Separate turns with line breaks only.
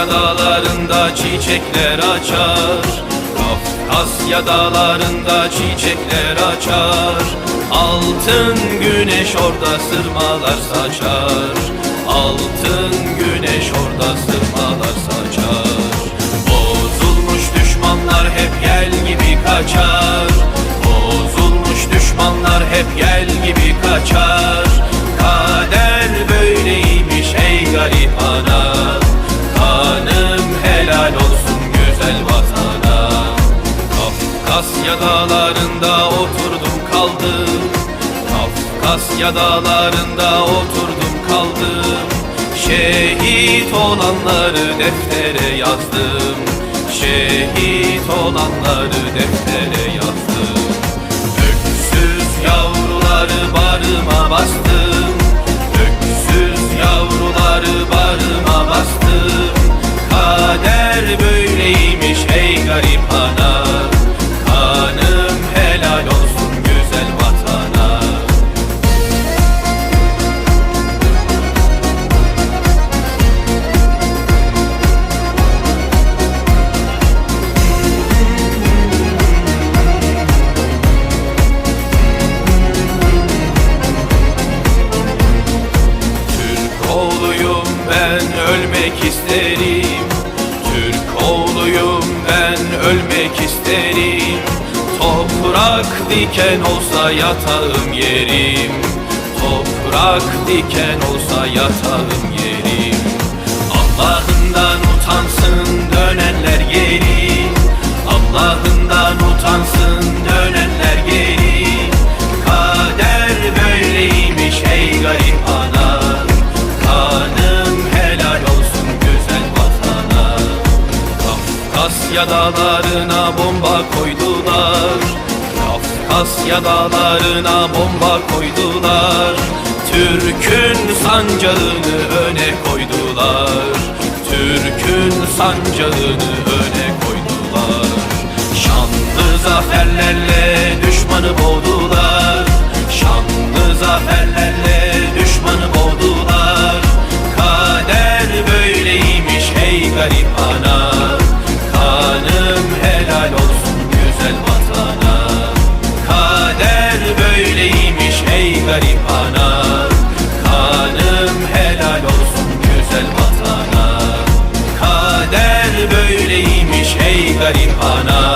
Kafkasya dağlarında çiçekler açar. Kafkasya dağlarında çiçekler açar. Altın güneş orada sırmalar saçar. Altın güneş orada sırmalar saçar. Bozulmuş düşmanlar hep gel gibi kaçar. Bozulmuş düşmanlar hep gel gibi kaçar Kafkasya dağlarında oturdum kaldım. Kafkasya dağlarında oturdum kaldım. Şehit olanları deftere yazdım. Şehit olanları deftere yazdım isterim. Türk oğluyum ben ölmek isterim. Toprak diken olsa yatağım yerim. Toprak diken olsa yatağım yerim. Allah'ından Kafkasya dağlarına bomba koydular. Kafkasya dağlarına bomba koydular. Türk'ün sancağını öne koydular. Türk'ün sancağını öne garip ana